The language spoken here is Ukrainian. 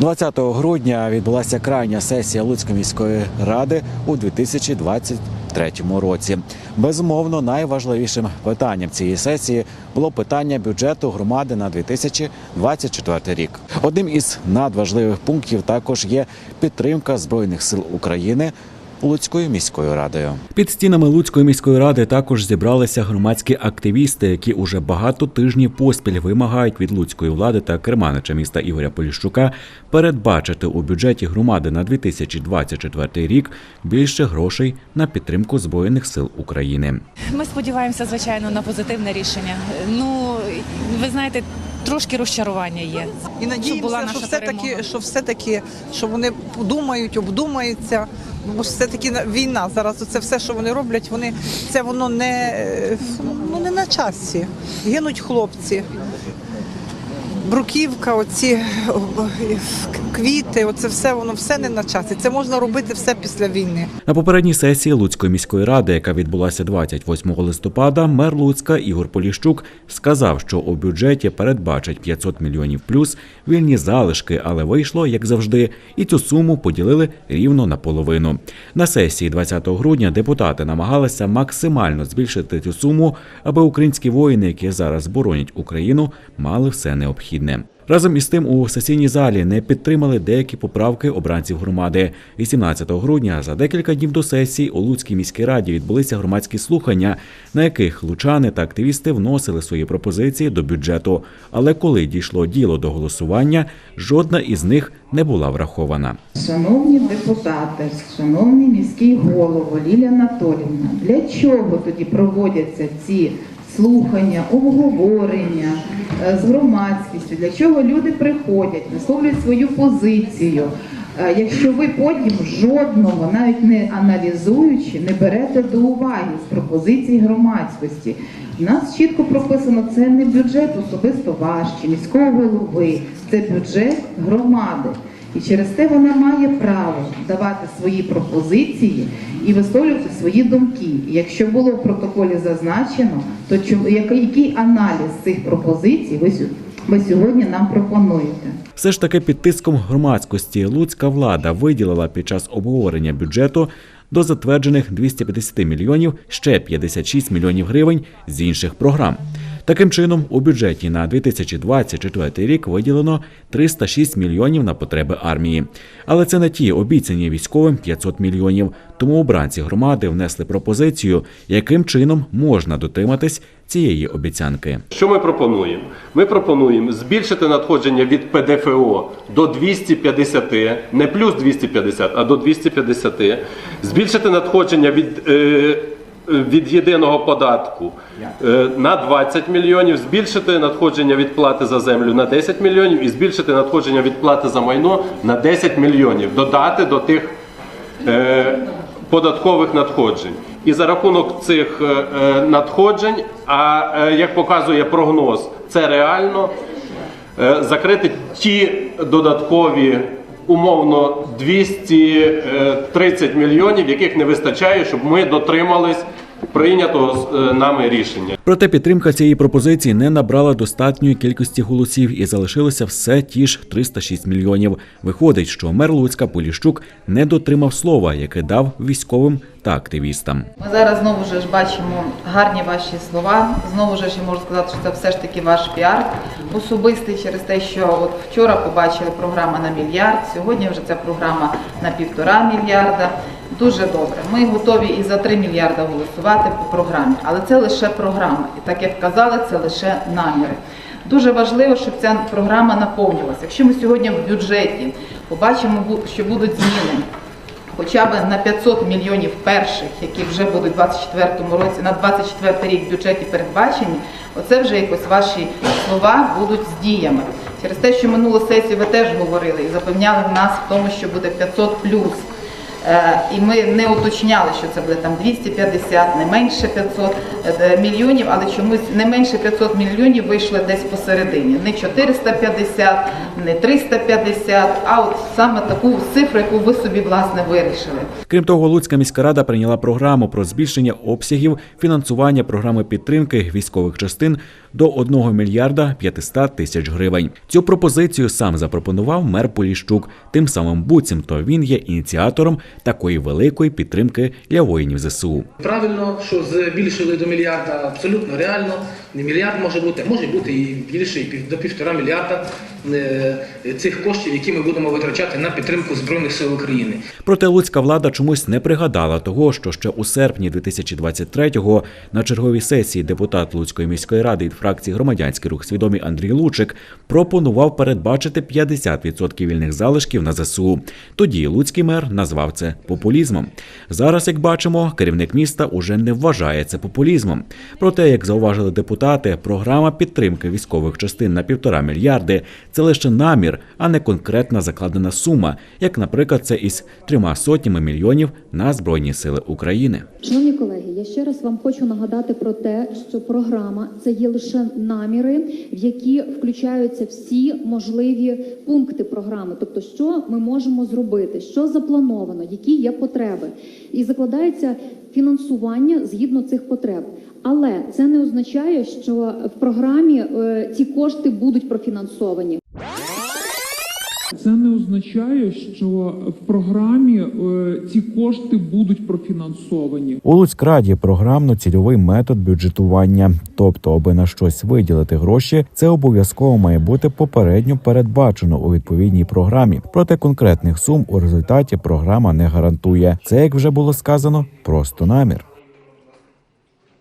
20 грудня відбулася крайня сесія Луцької міської ради у 2023 році. Безумовно, найважливішим питанням цієї сесії було питання бюджету громади на 2024 рік. Одним із надважливих пунктів також є підтримка збройних сил України. Луцькою міською радою під стінами Луцької міської ради також зібралися громадські активісти, які уже багато тижнів поспіль вимагають від луцької влади та керманича міста Ігоря Поліщука передбачити у бюджеті громади на 2024 рік більше грошей на підтримку збройних сил України. Ми сподіваємося, звичайно, на позитивне рішення. Ну, ви знаєте, трошки розчарування є. І надіємося, була що все таки, що все таки, що вони подумають, обдумаються. Бо все таки війна зараз. Це все, що вони роблять, вони це воно не ну не на часі. Гинуть хлопці. Бруківка, оці квіти, оце все воно все не на часі. Це можна робити все після війни. На попередній сесії Луцької міської ради, яка відбулася 28 листопада, мер Луцька Ігор Поліщук сказав, що у бюджеті передбачать 500 мільйонів плюс вільні залишки, але вийшло, як завжди, і цю суму поділили рівно наполовину. На сесії 20 грудня депутати намагалися максимально збільшити цю суму, аби українські воїни, які зараз боронять Україну, мали все необхідне. Разом із тим у сесійній залі не підтримали деякі поправки обранців громади. 18 грудня за декілька днів до сесії у Луцькій міській раді відбулися громадські слухання, на яких лучани та активісти вносили свої пропозиції до бюджету. Але коли дійшло діло до голосування, жодна із них не була врахована. Шановні депутати, шановний міський голово Лілія Анатолівна, для чого тоді проводяться ці слухання, обговорення е, з громадськістю? Для чого люди приходять, висловлюють свою позицію? Е, Якщо ви потім жодного, навіть не аналізуючи, не берете до уваги з пропозицій громадськості, у нас чітко прописано, це не бюджет особисто ваш чи міського голови, це бюджет громади. І через те вона має право давати свої пропозиції і висловлювати свої думки. І якщо було в протоколі зазначено, то чому який, аналіз цих пропозицій ви, ви сьогодні нам пропонуєте? Все ж таки під тиском громадськості луцька влада виділила під час обговорення бюджету до затверджених 250 мільйонів ще 56 мільйонів гривень з інших програм. Таким чином, у бюджеті на 2024 рік виділено 306 мільйонів на потреби армії. Але це не ті обіцяні військовим 500 мільйонів. Тому обранці громади внесли пропозицію, яким чином можна дотриматись цієї обіцянки. Що ми пропонуємо? Ми пропонуємо збільшити надходження від ПДФО до 250, не плюс 250, а до 250, збільшити надходження від, е, від єдиного податку е, на 20 мільйонів, збільшити надходження від плати за землю на 10 мільйонів і збільшити надходження від плати за майно на 10 мільйонів, додати до тих е, податкових надходжень. І за рахунок цих е, надходжень, а як показує прогноз, це реально закрити ті додаткові умовно 230 мільйонів, яких не вистачає, щоб ми дотримались прийнятого е, нами рішення. Проте підтримка цієї пропозиції не набрала достатньої кількості голосів і залишилося все ті ж 306 мільйонів. Виходить, що мер Луцька Поліщук не дотримав слова, яке дав військовим та активістам. Ми зараз знову ж бачимо гарні ваші слова. Знову ж я можу сказати, що це все ж таки ваш піар особистий через те, що от вчора побачили програма на мільярд, сьогодні вже ця програма на півтора мільярда. Дуже добре. Ми готові і за 3 мільярда голосувати по програмі, але це лише програма. І так як казали, це лише наміри. Дуже важливо, щоб ця програма наповнювалася. Якщо ми сьогодні в бюджеті побачимо, що будуть зміни хоча б на 500 мільйонів перших, які вже будуть у 2024 році, на 2024 рік в бюджеті передбачені, оце вже якось ваші слова будуть з діями. Через те, що минулу сесію ви теж говорили і запевняли нас в тому, що буде 500 плюс. Е, І ми не уточняли, що це буде там 250, не менше 500 е, мільйонів, але чомусь не менше 500 мільйонів вийшло десь посередині. Не 450, не 350, а от саме таку цифру, яку ви собі власне вирішили. Крім того, Луцька міська рада прийняла програму про збільшення обсягів фінансування програми підтримки військових частин до 1 мільярда 500 тисяч гривень. Цю пропозицію сам запропонував мер Поліщук. Тим самим буцімто він є ініціатором такої великої підтримки для воїнів ЗСУ. Правильно, що збільшили до мільярда, абсолютно реально. Не мільярд може бути, може бути і більше, і до півтора мільярда е, цих коштів, які ми будемо витрачати на підтримку Збройних сил України. Проте луцька влада чомусь не пригадала того, що ще у серпні 2023-го на черговій сесії депутат Луцької міської ради від фракції Громадянський рух свідомий Андрій Лучик пропонував передбачити 50% вільних залишків на ЗСУ. Тоді луцький мер назвав це популізмом. Зараз, як бачимо, керівник міста уже не вважає це популізмом. Проте, як зауважили депутати, програма підтримки військових частин на півтора мільярди це лише намір, а не конкретна закладена сума, як, наприклад, це із трьома сотнями мільйонів на Збройні Сили України. Шановні колеги, я ще раз вам хочу нагадати про те, що програма це є лише наміри, в які включаються всі можливі пункти програми, тобто що ми можемо зробити, що заплановано, які є потреби, і закладається фінансування згідно цих потреб. Але це не означає, що в програмі е, ці кошти будуть профінансовані. Це не означає, що в програмі е, ці кошти будуть профінансовані. У Луцькраді програмно-цільовий метод бюджетування, тобто, аби на щось виділити гроші, це обов'язково має бути попередньо передбачено у відповідній програмі. Проте конкретних сум у результаті програма не гарантує. Це, як вже було сказано, просто намір.